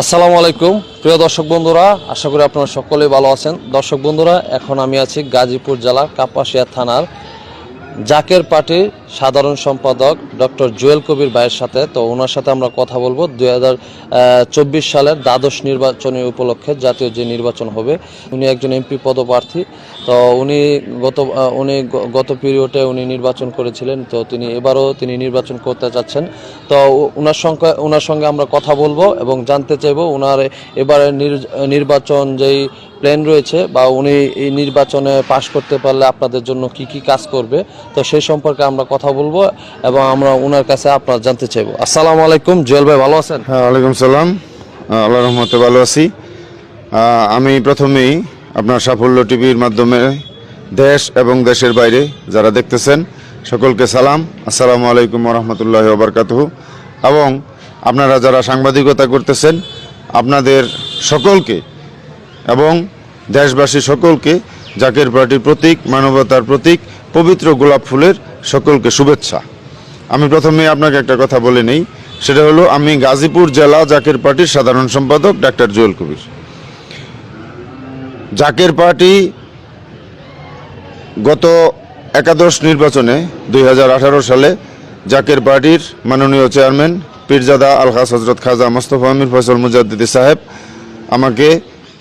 আসসালামু আলাইকুম। প্রিয় দর্শক বন্ধুরা, আশা করি আপনারা সকলেই ভালো আছেন। দর্শক বন্ধুরা, এখন আমি আছি গাজীপুর জেলা কাপাসিয়া থানার জাকের পার্টির সাধারণ সম্পাদক ডক্টর জুয়েল কবির ভাইয়ের সাথে। তো ওনার সাথে আমরা কথা বলব। দুই হাজার চব্বিশ সালের দ্বাদশ নির্বাচনী উপলক্ষে জাতীয় যে নির্বাচন হবে, উনি একজন এমপি পদপ্রার্থী। তো উনি গত উনি গত পিরিয়ডে উনি নির্বাচন করেছিলেন, তো তিনি এবারও তিনি নির্বাচন করতে চাচ্ছেন তো ওনার সঙ্গে ওনার সঙ্গে আমরা কথা বলব এবং জানতে চাইব ওনার এবারে নির- নির্বাচন যেই প্ল্যান রয়েছে বা উনি এই নির্বাচনে পাশ করতে পারলে আপনাদের জন্য কি কি কাজ করবে, তো সেই সম্পর্কে আমরা কথা বলব এবং আমরা ওনার কাছে আপনার জানতে চাইব। আসসালামু আলাইকুম, জুয়েল ভাই ভালো আছেন? হ্যাঁ ওয়ালাইকুম সালাম। আল্লাহ রহমতে ভালো আছি। আমি প্রথমেই আপনার সাফল্য টিভির মাধ্যমে দেশ এবং দেশের বাইরে যারা দেখতেছেন, সকলকে সালাম। আসসালামু আলাইকুম রহমতুল্লাহ ওবরকাতহ। এবং আপনারা যারা সাংবাদিকতা করতেছেন, আপনাদের সকলকে এবং দেশবাসী সকলকে জাকের পার্টির প্রতীক, মানবতার প্রতীক, পবিত্র গোলাপ ফুলের সকলকে শুভেচ্ছা। আমি প্রথমে আপনাকে একটা কথা বলে নেই, সেটা হলো আমি গাজীপুর জেলা জাকের পার্টির সাধারণ সম্পাদক ডাক্তার জুয়েল কবির। জাকের পার্টি গত একাদশ নির্বাচনে দুই হাজার আঠারো সালে জাকের পার্টির মাননীয় চেয়ারম্যান পীরজাদা আলহাস হজরত খাজা মোস্তফা আমির ফসল মুজাদ্দিদি সাহেব আমাকে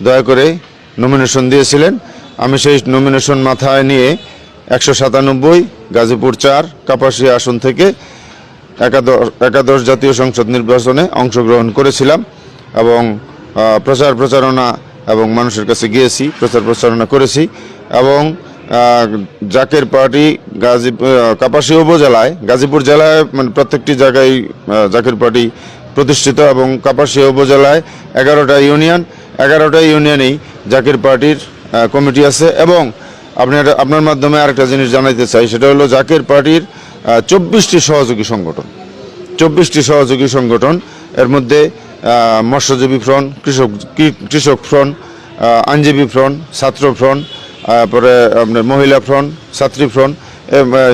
দয়া করে নমিনেশন দিয়েছিলেন। আমি সেই নমিনেশন মাথায় নিয়ে একশো সাতানব্বই, গাজীপুর চার, কাপাসিয়া আসন থেকে একাদশ একাদশ জাতীয় সংসদ নির্বাচনে অংশগ্রহণ করেছিলাম এবং প্রচার প্রচারণা এবং মানুষের কাছে গিয়েছি প্রচার প্রচারণা করেছি এবং জাকের পার্টি গাজী আহ, কাপাসিয়া উপজেলায় গাজীপুর জেলায় মানে প্রত্যেকটি জায়গায় জাকের পার্টি প্রতিষ্ঠিত এবং কাপাসিয়া উপজেলায় এগারোটা ইউনিয়ন এগারোটা ইউনিয়নেই জাকের পার্টির কমিটি আছে এবং আপনার আপনার মাধ্যমে আরেকটা জিনিস জানাইতে চাই সেটা হলো জাকের পার্টির চব্বিশটি সহযোগী সংগঠন। চব্বিশটি সহযোগী সংগঠন এর মধ্যে মৎস্যজীবী ফ্রন্ট, কৃষক কৃষক ফ্রন্ট আইনজীবী ফ্রন্ট, ছাত্র ফ্রন্ট তারপরে আপনার মহিলা ফ্রন্ট, ছাত্রী ফ্রন্ট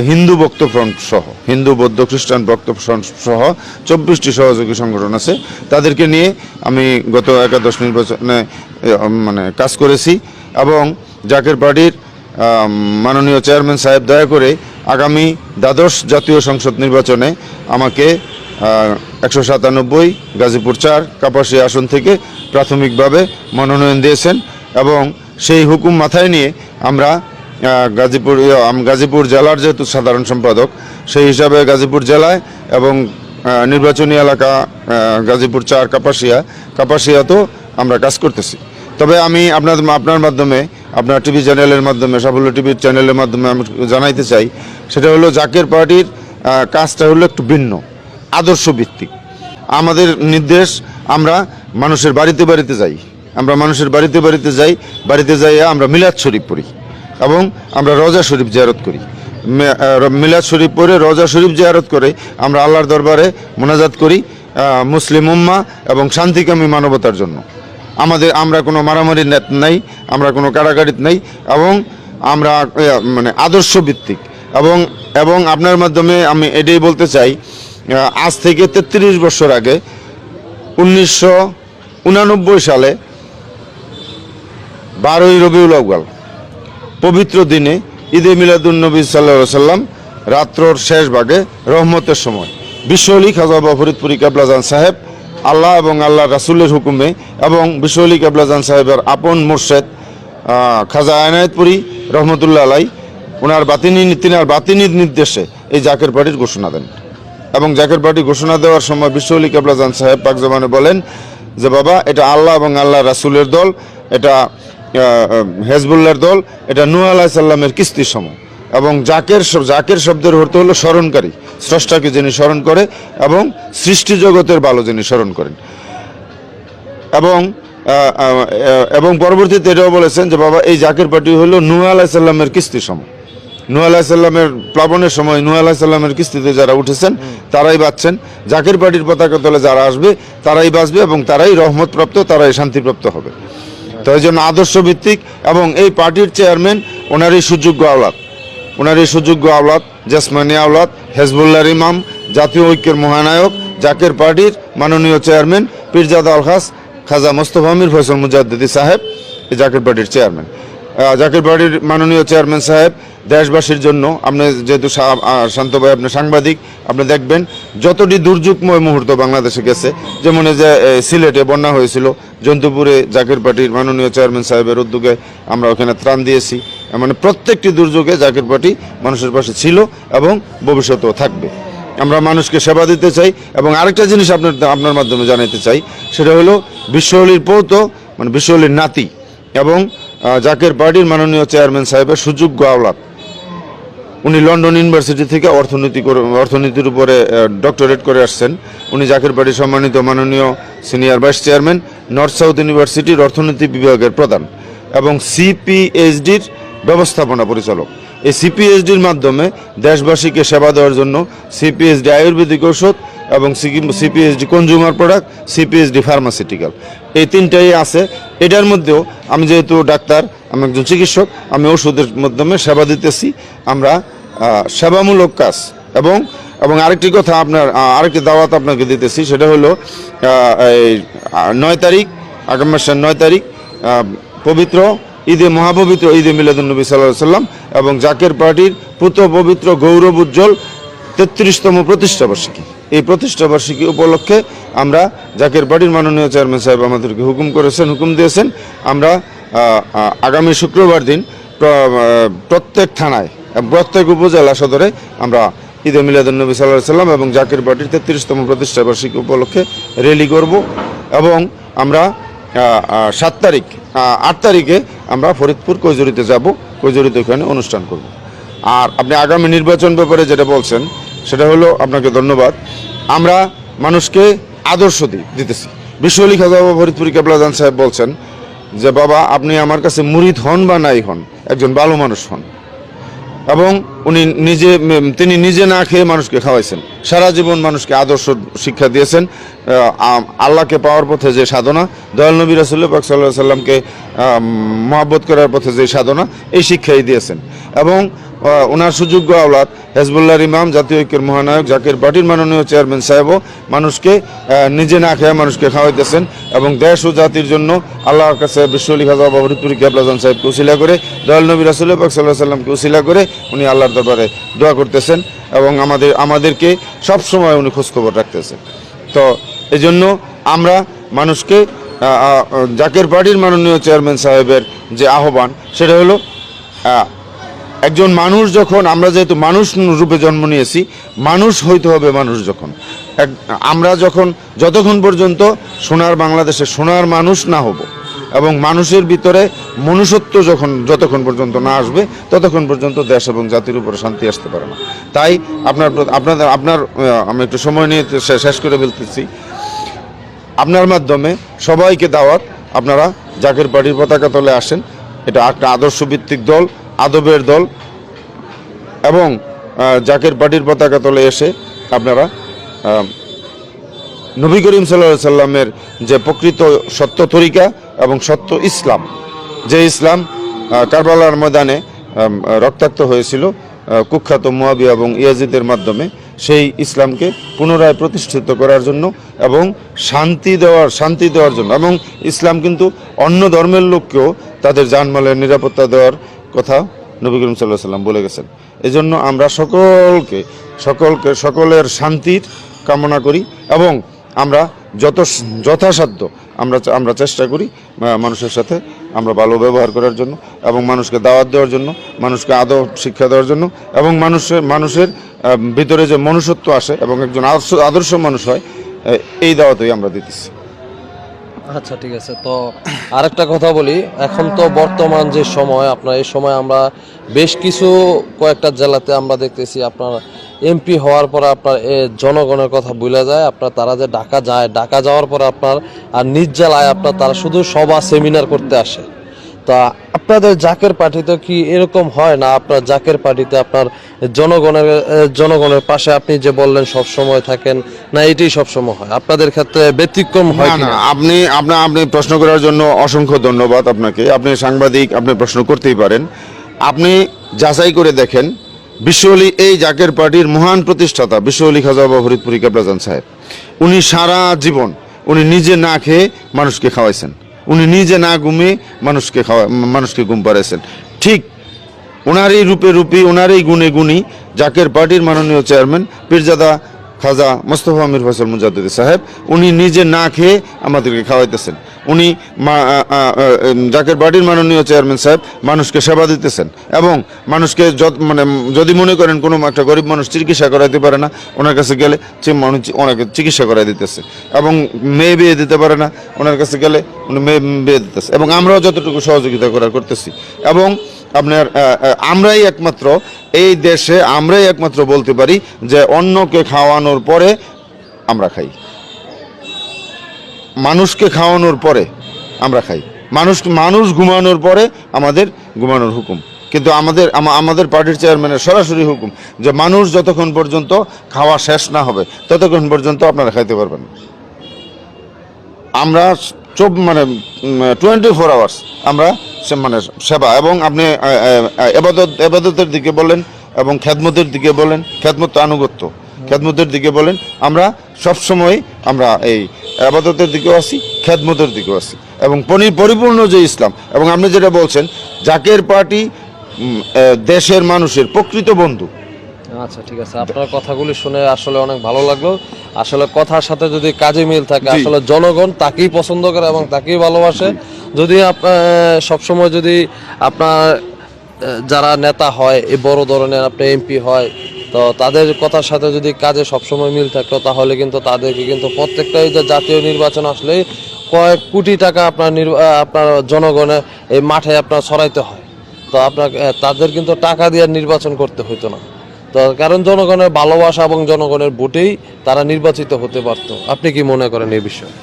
হিন্দু ভক্ত ফ্রন্ট সহ, হিন্দু, বৌদ্ধ, খ্রিস্টান ভক্ত ফ্রন্ট সহ চব্বিশটি সহযোগী সংগঠন আছে। তাদেরকে নিয়ে আমি গত একাদশ নির্বাচনে মানে কাজ করেছি এবং জাকের পার্টির মাননীয় চেয়ারম্যান সাহেব দয়া করে আগামী দ্বাদশ জাতীয় সংসদ নির্বাচনে আমাকে একশো সাতানব্বই গাজীপুর চার কাপাসিয়া আসন থেকে প্রাথমিকভাবে মনোনয়ন দিয়েছেন এবং সেই হুকুম মাথায় নিয়ে আমরা গাজীপুর ইয়ে, গাজীপুর জেলার যেহেতু সাধারণ সম্পাদক সেই হিসাবে গাজীপুর জেলায় এবং নির্বাচনী এলাকা গাজীপুর চার কাপাসিয়া কাপাসিয়াতেও আমরা কাজ করতেছি। তবে আমি আপনার আপনার মাধ্যমে আপনার টিভি চ্যানেলের মাধ্যমে সাফল্য টিভির চ্যানেলের মাধ্যমে আমি জানাইতে চাই সেটা হলো জাকের পার্টির কাজটা হলো একটু ভিন্ন। আদর্শ ভিত্তিক আমাদের নির্দেশ, আমরা মানুষের বাড়িতে বাড়িতে যাই। আমরা মানুষের বাড়িতে বাড়িতে যাই, বাড়িতে যাইয়া আমরা মিলাদ শরীফ পড়ি এবং আমরা রজা শরীফ জিয়ারত করি। মিলাদ শরীফ পড়ে, রজা শরীফ জিয়ারত করে আমরা আল্লাহর দরবারে মোনাজাত করি মুসলিম উম্মা এবং শান্তিকামী মানবতার জন্য। আমাদের, আমরা কোনো মারামারি নেত নাই, আমরা কোনো কারাগারিত নাই এবং আমরা মানে আদর্শ ভিত্তিক এবং এবং আপনার মাধ্যমে আমি এটাই বলতে চাই আজ থেকে তেত্রিশ বছর আগে, উনিশশো সালে বারোই রবিউল আউয়াল, পবিত্র দিনে ঈদে মিলাদুন্নবী সাল্লাহ সাল্লাম রাত্রর শেষ ভাগে রহমতের সময় বিশ্বলি খাজা বা ফরিদপুরি কাবলাজান সাহেব, আল্লাহ এবং আল্লাহ রাসুলের হুকুমে এবং বিশ্বলি কাবলাজান সাহেবের আপন মোর্শেদ খাজা আয়নায়তপুরি রহমতুল্লাহ আলাই ওনার বাতিনি তিনার বাতিনির নির্দেশে এই জাকের পার্টির ঘোষণা দেন। এবং জাকের পার্টি ঘোষণা দেওয়ার সময় বিশ্বলি কাবলাজান সাহেব পাক জমানে বলেন যে, বাবা, এটা আল্লাহ এবং আল্লাহ রাসুলের দল, এটা হেজবুল্লার দল, এটা নূহ আলাহ সাল্লামের কিস্তির সম এবং জাকের জাকের শব্দের অর্থ হলো স্মরণকারী, স্রষ্টাকে যিনি স্মরণ করে এবং সৃষ্টি জগতের ভালো যিনি স্মরণ করেন। এবং এবং পরবর্তীতে এটাও বলেছেন যে, বাবা, এই জাকের পার্টি হলো নূহ আলাহ সাল্লামের কিস্তির সম নূহ আলাহ সাল্লামের প্লাবনের সময় নূহ আলাহ সাল্লামের কিস্তিতে যারা উঠেছেন, তারাই বাঁচছেন। জাকের পার্টির পতাকা তলে যারা আসবে, তারাই বাঁচবে এবং তারাই রহমতপ্রাপ্ত, তারাই শান্তিপ্রাপ্ত হবে। তো এই জন্য আদর্শ ভিত্তিক এবং এই পার্টির চেয়ারম্যান, ওনারই সুযোগ্য আওলাদ। ওনারই সুযোগ্য আওলাদ, জেসমানি আওলাদ হেজবুল্লার ইমাম, জাতীয় ঐক্যের মহানায়ক, জাকের পার্টির মাননীয় চেয়ারম্যান, পীরজাদা আলহাস খাজা মোস্তফা আমির ফয়সল মুজাদ্দিদি সাহেব, এই জাকের পার্টির চেয়ারম্যান। জাকের পার্টির মাননীয় চেয়ারম্যান সাহেব দেশবাসীর জন্য। আপনি যেহেতু শান্ত ভাই, আপনি সাংবাদিক, আপনি দেখবেন যতটি দুর্যোগময় মুহূর্ত বাংলাদেশে গেছে, যেমন যে সিলেটে বন্যা হয়েছিল, জন্তুপুরে জাকের পার্টির মাননীয় চেয়ারম্যান সাহেবের উদ্যোগে আমরা ওখানে ত্রাণ দিয়েছি। মানে প্রত্যেকটি দুর্যোগে জাকের পার্টি মানুষের পাশে ছিল এবং ভবিষ্যতেও থাকবে। আমরা মানুষকে সেবা দিতে চাই এবং আরেকটা জিনিস আপনার আপনার মাধ্যমে জানাতে চাই, সেটা হলো বিশ্বহলির পৌত মানে বিশ্বহলির নাতি এবং জাকের পার্টির মাননীয় চেয়ারম্যান সাহেবের সুযোগ্য আওলাদ। উনি লন্ডন ইউনিভার্সিটি থেকে অর্থনীতি অর্থনীতির উপরে ডক্টরেট করে আসছেন। উনি জাকের বাড়ি সম্মানিত মাননীয় senior vice chairman, north south ইউনিভার্সিটির অর্থনীতি বিভাগের প্রধান এবং সিপিএইচডির ব্যবস্থাপনা পরিচালক। এই সিপিএইচডির মাধ্যমে দেশবাসীকে সেবা দেওয়ার জন্য সিপিএইচডি আয়ুর্বেদিক ঔষধ এবং CPHD consumer product CPHD pharmaceutical এই তিনটাই আছে। এটার মধ্যেও আমি যেহেতু ডাক্তার, আমি একজন চিকিৎসক, আমি ওষুধের মাধ্যমে সেবা দিতেছি। আমরা সেবামূলক কাজ। এবং এবং আরেকটি কথা আপনার আরেকটি দাওয়াত আপনাকে দিতেছি, সেটা হলো এই নয় তারিখ, আগামী মাসের নয় তারিখ পবিত্র ঈদে মহাপবিত্র ঈদে মিলাদুলনবী সাল্লাহ সাল্লাম এবং জাকের পার্টির পুত পবিত্র গৌরব উজ্জ্বল তেত্রিশতম প্রতিষ্ঠা বার্ষিকী। এই প্রতিষ্ঠা বার্ষিকী উপলক্ষে আমরা জাকের পার্টির মাননীয় চেয়ারম্যান সাহেব আমাদেরকে হুকুম করেছেন, হুকুম দিয়েছেন। আমরা আগামী শুক্রবার দিন প্রত্যেক থানায় প্রত্যেক উপজেলা সদরে আমরা ঈদে মিলাদুলনবী সাল্লাহ সাল্লাম এবং জাকের পার্টির তেত্রিশতম প্রতিষ্ঠা বার্ষিকী উপলক্ষে র্যালি করব এবং আমরা সাত তারিখ আট তারিখে আমরা ফরিদপুর কৈজুরিতে যাব, কৈজুরিতে ওখানে অনুষ্ঠান করব। আর আপনি আগামী নির্বাচন ব্যাপারে যেটা বলছেন, সেটা হলো আপনাকে ধন্যবাদ। আমরা মানুষকে আদর্শ দি দিতেছি। বিশ্বলি খাজা বাবা ফরিদপুরি কেবলাদান সাহেব বলছেন যে, বাবা, আপনি আমার কাছে মুরিদ হন বা নাই হন, একজন ভালো মানুষ হন। এবং উনি নিজে তিনি নিজে না খেয়ে মানুষকে খাওয়াইছেন। সারা জীবন মানুষকে আদর্শ শিক্ষা দিয়েছেন। আল্লাহকে পাওয়ার পথে যে সাধনা, দয়াল নবী রাসুল্লাহ সাল্লাহ সাল্লামকে মহাব্বত করার পথে যে সাধনা, এই শিক্ষাই দিয়েছেন। এবং ওনার সুযোগ্য আওলাদ হেজবুল্লাহর ইমাম, জাতীয় ঐক্যের মহানায়ক জাকের পার্টির মাননীয় চেয়ারম্যান সাহেবও মানুষকে নিজে না খেয়ে মানুষকে খাওয়াইতেছেন এবং দেশ ও জাতির জন্য আল্লাহর কাছে বিশ্বলি খাজা বাবরিপুরি কেবলাজান সাহেবকে উসিলা করে, দয়াল নবী রাসুল্লাহ পাক সাল্লাহ সাল্লামকে উশিলা করে উনি আল্লাহর দরবারে দোয়া করতেছেন এবং আমাদের, আমাদেরকে সব সময় উনি খোঁজখবর রাখতেছেন। তো এই জন্য আমরা মানুষকে জাকের পার্টির মাননীয় চেয়ারম্যান সাহেবের যে আহ্বান, সেটা হলো একজন মানুষ যখন, আমরা যেহেতু মানুষ রূপে জন্ম নিয়েছি, মানুষ হইতে হবে মানুষ যখন। এক, আমরা যখন, যতক্ষণ পর্যন্ত সোনার বাংলাদেশে সোনার মানুষ না হব, এবং মানুষের ভিতরে মনুষ্যত্ব যখন, যতক্ষণ পর্যন্ত না আসবে, ততক্ষণ পর্যন্ত দেশ এবং জাতির উপরে শান্তি আসতে পারে না। তাই আপনার, আপনাদের, আপনার আমি একটু সময় নিয়ে শেষ করে ফেলতেছি। আপনার মাধ্যমে সবাইকে দাওয়াত, আপনারা জাকের পার্টির পতাকা তলে আসেন। এটা একটা আদর্শ ভিত্তিক দল আদবের দল এবং জাকের পার্টির পতাকা তলে এসে আপনারা নবী করিম সাল্লাহ সাল্লামের যে প্রকৃত সত্য তরিকা এবং সত্য ইসলাম, যে ইসলাম কারবালার ময়দানে রক্তাক্ত হয়েছিল কুখ্যাত মুয়াবিয়া এবং ইয়াজিদের মাধ্যমে, সেই ইসলামকে পুনরায় প্রতিষ্ঠিত করার জন্য এবং শান্তি দেওয়ার শান্তি দেওয়ার জন্য এবং ইসলাম কিন্তু অন্য ধর্মের লোককেও তাদের জানমালের নিরাপত্তা দেওয়ার কথা নবী করিম সাল্লাহ সাল্লাম বলে গেছেন। এজন্য আমরা সকলকে সকলকে, সকলের শান্তির কামনা করি এবং আমরা যত, যথাসাধ্য আমরা আমরা চেষ্টা করি মানুষের সাথে আমরা ভালো ব্যবহার করার জন্য এবং মানুষকে দাওয়াত দেওয়ার জন্য, মানুষকে আদর শিক্ষা দেওয়ার জন্য এবং মানুষের মানুষের ভিতরে যে মনুষ্যত্ব আসে এবং একজন আদর্শ মানুষ হয় এই দাওয়াতই আমরা দিতেছি। আচ্ছা ঠিক আছে। তো আরেকটা কথা বলি। এখন তো বর্তমান যে সময়, আপনার এই সময় আমরা বেশ কিছু কয়েকটা জেলাতে আমরা দেখতেছি, আপনার এমপি হওয়ার পর আপনার এ জনগণের কথা বলে যায়। আপনার তারা যে ডাকা যায় ডাকা যাওয়ার পরে আপনার আর নিজ জেলায় আপনার তারা শুধু সভা সেমিনার করতে আসে। তা আপনাদের জাকের পার্টিতে কি এরকম হয় না আপনার জাকের পার্টিতে আপনার জনগণের জনগণের পাশে আপনি যে বললেন সব সময় থাকেন না এটাই সব সময় হয়? আপনাদের ক্ষেত্রে ব্যতিক্রম হয় না আপনি আপনার আপনি প্রশ্ন করার জন্য অসংখ্য ধন্যবাদ আপনাকে। আপনি সাংবাদিক আপনি প্রশ্ন করতেই পারেন। আপনি যাচাই করে দেখেন বিশ্বলি এই জাকের পার্টির মহান প্রতিষ্ঠাতা বিশ্বলি খাজা বাবা ফরিদপুরি কেবলাজান সাহেব। উনি সারা জীবন উনি নিজে না খেয়ে মানুষকে খাওয়াইছেন। উনি নিজে না ঘুমিয়ে মানুষকে খাওয়া মানুষকে ঘুম পাড়াইছেন। ঠিক ওনারই রূপে রূপী ওনারই গুণে গুণী, জাকের পার্টির মাননীয় চেয়ারম্যান, পীরজাদা খাজা মোস্তফা আমির ফসল মুজাদ্দিদি সাহেব, উনি নিজে না খেয়ে আমাদেরকে খাওয়াইতেছেন। উনি জাকের পার্টির মাননীয় চেয়ারম্যান সাহেব মানুষকে সেবা দিতেছেন এবং মানুষকে মানে যদি মনে করেন কোনো একটা গরিব মানুষ চিকিৎসা করাইতে পারে না, ওনার কাছে গেলে মানুষ ওনাকে চিকিৎসা করাই দিতেছে এবং মেয়ে বিয়ে দিতে পারে না, ওনার কাছে গেলে উনি মেয়ে বিয়ে দিতেছে এবং আমরাও যতটুকু সহযোগিতা করার করতেছি এবং আপনার আমরাই একমাত্র, এই দেশে আমরাই একমাত্র বলতে পারি যে অন্যকে খাওয়ানোর পরে আমরা খাই। মানুষকে খাওয়ানোর পরে আমরা খাই। মানুষ মানুষ ঘুমানোর পরে আমাদের ঘুমানোর হুকুম। কিন্তু আমাদের, আম- আমাদের পার্টির চেয়ারম্যানের সরাসরি হুকুম যে মানুষ যতক্ষণ পর্যন্ত খাওয়া শেষ না হবে, ততক্ষণ পর্যন্ত আপনারা খাইতে পারবেন আমরা চব মানে টোয়েন্টি ফোর আওয়ার্স আমরা মানে সেবা এবং আপনি এবাদত এবাদতের দিকে বলেন এবং খ্যাদমতের দিকে বলেন খ্যাদমত আনুগত্য। খ্যাদমতের দিকে বলেন আমরা সবসময় আমরা এই আবাদতের দিকেও আসি খ্যাদমতের দিকেও আসি এবং পরিপূর্ণ যে ইসলাম এবং আপনি যেটা বলছেন জাকের পার্টি দেশের মানুষের প্রকৃত বন্ধু। আচ্ছা ঠিক আছে। আপনার কথাগুলি শুনে আসলে অনেক ভালো লাগল। আসলে কথার সাথে যদি কাজে মিল থাকে আসলে জনগণ তাকেই পছন্দ করে এবং তাকেই ভালোবাসে। যদি আপনার সবসময় যদি আপনার যারা নেতা হয়, এই বড় ধরনের আপনি এমপি হয়, তো তাদের কথার সাথে যদি কাজে সবসময় মিল থাকতো তাহলে কিন্তু তাদেরকে কিন্তু প্রত্যেকটাই যে জাতীয় নির্বাচন আসলে কয়েক কোটি টাকা আপনার আপনার জনগণের এই মাঠে আপনার ছড়াইতে হয়। তো আপনার তাদের কিন্তু টাকা দিয়ে নির্বাচন করতে হতো না। তো কারণ জনগণের ভালোবাসা এবং জনগণের ভোটেই তারা নির্বাচিত হতে পারতো। আপনি কি মনে করেন এই বিষয়ে?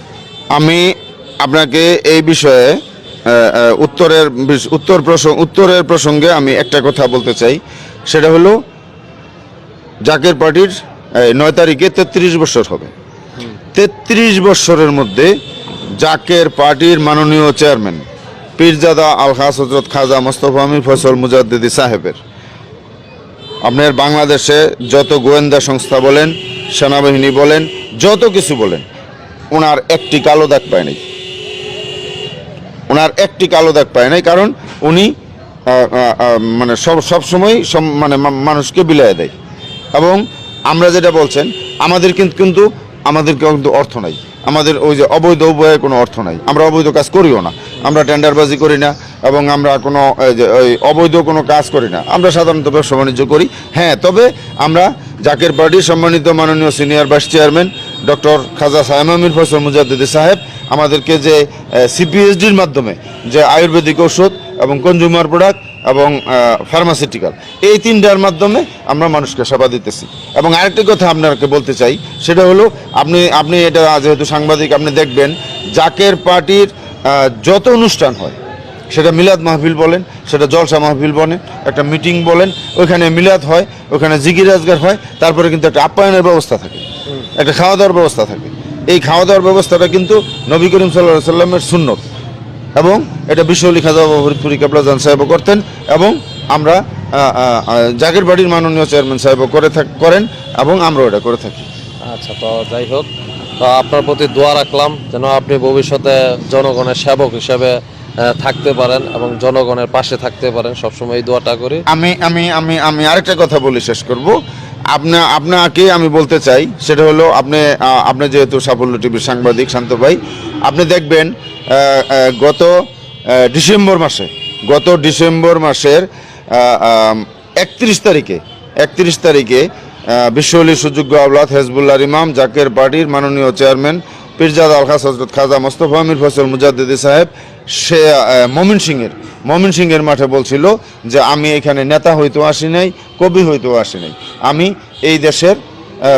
আমি আপনাকে এই বিষয়ে উত্তরের উত্তর প্রসঙ্গ উত্তরের প্রসঙ্গে আমি একটা কথা বলতে চাই। সেটা হলো, জাকের পার্টির নয় তারিখে তেত্রিশ বছর হবে। তেত্রিশ বছরের মধ্যে জাকের পার্টির মাননীয় চেয়ারম্যান, পীরজাদা আলহাস হজরত খাজা মোস্তফা আমির ফসল মুজাদ্দিদি সাহেবের। আপনার বাংলাদেশে যত গোয়েন্দা সংস্থা বলেন, সেনাবাহিনী বলেন, যত কিছু বলেন, ওনার একটি কালো দাগ পায় নাই ওনার একটি কালো দাগ পায় নাই, কারণ উনি মানে সব সবসময় সম- মানে মানুষকে বিলাই দেয়। এবং আমরা যেটা বলছেন, আমাদের কিন্তু কিন্তু, আমাদের কিন্তু অর্থ নাই। আমাদের ওই যে অবৈধ উভয়ের কোনো অর্থ নাই। আমরা অবৈধ কাজ করিও না। আমরা টেন্ডারবাজি করি না, এবং আমরা কোনো ওই অবৈধ কোনো কাজ করি না। আমরা সাধারণত ব্যবসা বাণিজ্য করি। হ্যাঁ তবে আমরা জাকের পার্টির সম্মানিত মাননীয় senior vice chairman doctor Khaja Amir Fasal Mujaddidi সাহেব আমাদেরকে যে সিপিএসডির মাধ্যমে যে আয়ুর্বেদিক ওষুধ এবং কনজিউমার প্রোডাক্ট এবং ফার্মাসিউটিক্যাল এই তিনটার মাধ্যমে আমরা মানুষকে সেবা দিতেছি। এবং আরেকটি কথা আপনাকে বলতে চাই, সেটা হলো আপনি আপনি এটা যেহেতু সাংবাদিক, আপনি দেখবেন, জাকের পার্টির যত অনুষ্ঠান হয় সেটা মিলাদ মাহফিল বলেন, সেটা জলসা মাহফিল বলেন, একটা মিটিং বলেন, ওইখানে মিলাদ হয়, ওখানে জিগির রাজগার হয়, তারপরে কিন্তু একটা আপ্যায়নের ব্যবস্থা থাকে, একটা খাওয়া দাওয়ার ব্যবস্থা থাকে। এই খাওয়া দাওয়ার ব্যবস্থাটা কিন্তু নবী করিম সাল্লাহ সাল্লামের সুন্নত এবং এটা বিশ্বলি খাজা ফরিদপুরি কাবলাজান সাহেবও করতেন এবং আমরা জাগের বাড়ির মাননীয় চেয়ারম্যান সাহেবও করে করেন এবং আমরাও এটা করে থাকি। আচ্ছা তো যাই হোক তো আপনার প্রতি দোয়া রাখলাম যেন আপনি ভবিষ্যতে জনগণের সেবক হিসেবে থাকতে পারেন এবং জনগণের পাশে থাকতে পারেন, সবসময় এই দোয়াটা করি। আমি আমি আমি আমি আরেকটা কথা বলে শেষ করব। আপনা, আপনাকে আমি বলতে চাই, সেটা হলো আপনি আপনি যেহেতু সাফল্য টিভির সাংবাদিক, শান্ত ভাই, আপনি দেখবেন গত ডিসেম্বর মাসে, গত ডিসেম্বর মাসের একত্রিশ তারিখে একত্রিশ তারিখে বিশ্বলি সুযোগ্য আওলাদ হেজবুল্লাহ ইমাম জাকের পার্টির মাননীয় চেয়ারম্যান পীরজাদ আলখাস হজরত খাজা মোস্তফা আমির ফসল মুজাদ্দিদি সাহেব সে মমিন সিংয়ের। মমিন সিংয়ের মাঠে বলছিল যে আমি এখানে নেতা হইতেও আসি নাই কবি হইতেও আসি নাই। আমি এই দেশের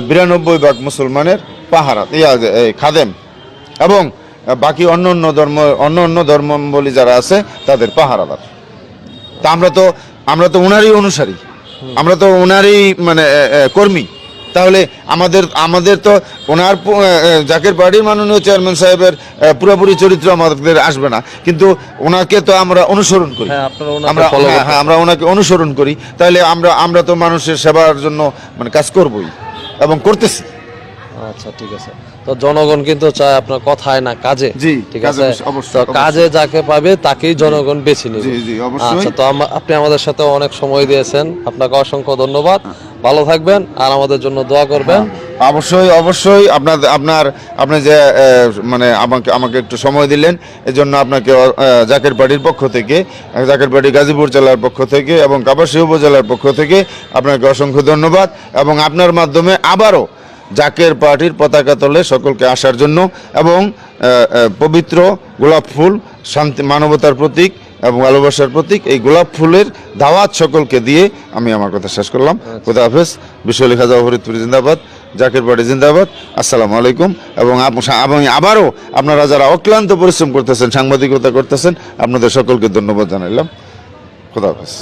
বিরানব্বই ভাগ মুসলমানের পাহারা ইয়া, খাদেম। এবং বাকি অন্য অন্য ধর্ম অন্য অন্য ধর্মাবলী যারা আছে তাদের পাহারাদার। তা আমরা তো আমরা তো ওনারই অনুসারী। আমরা তো ওনারই মানে কর্মী। তাহলে আমাদের আমাদের তো ওনার জাকের পার্টির মাননীয় চেয়ারম্যান সাহেবের পুরোপুরি চরিত্র আমাদের আসবে না। কিন্তু ওনাকে তো আমরা অনুসরণ করি। হ্যাঁ আমরা হ্যাঁ, হ্যাঁ আমরা ওনাকে অনুসরণ করি। তাহলে আমরা আমরা তো মানুষের সেবার জন্য মানে কাজ করবই এবং করতেছি। আচ্ছা ঠিক আছে। তো জনগণ কিন্তু চায় আপনার কথায় না কাজে। জি, ঠিক আছে? তো কাজে যাকে পাবে তাকেই জনগণ বেছে নেবে। আচ্ছা তো আপনি আমাদের সাথে অনেক সময় দিয়েছেন। আপনাকে অসংখ্য ধন্যবাদ। ভালো থাকবেন আর আমাদের জন্য দোয়া করবেন। অবশ্যই অবশ্যই আপনার আপনার, আপনি যে মানে আমাকে আমাকে একটু সময় দিলেন, এজন্য আপনাকে জাকের পার্টির পক্ষ থেকে, জাকের পার্টি গাজীপুর জেলার পক্ষ থেকে এবং কাপাসী উপজেলার পক্ষ থেকে আপনাকে অসংখ্য ধন্যবাদ এবং আপনার মাধ্যমে আবারও জাকের পার্টির পতাকা তলে সকলকে আসার জন্য এবং পবিত্র গোলাপ ফুল, শান্তি, মানবতার প্রতীক এবং ভালোবাসার প্রতীক এই গোলাপ ফুলের দাওয়াত সকলকে দিয়ে আমি আমার কথা শেষ করলাম। খোদা হাফেজ। বিশ্বলি খাজা ফরিদপুর জিন্দাবাদ জাকের বাড়ি জিন্দাবাদ। আসসালামু আলাইকুম। এবং আমি আবারও আপনারা যারা অক্লান্ত পরিশ্রম করতেছেন সাংবাদিকতা করতেছেন আপনাদের সকলকে ধন্যবাদ জানাইলাম। খোদা হাফেজ।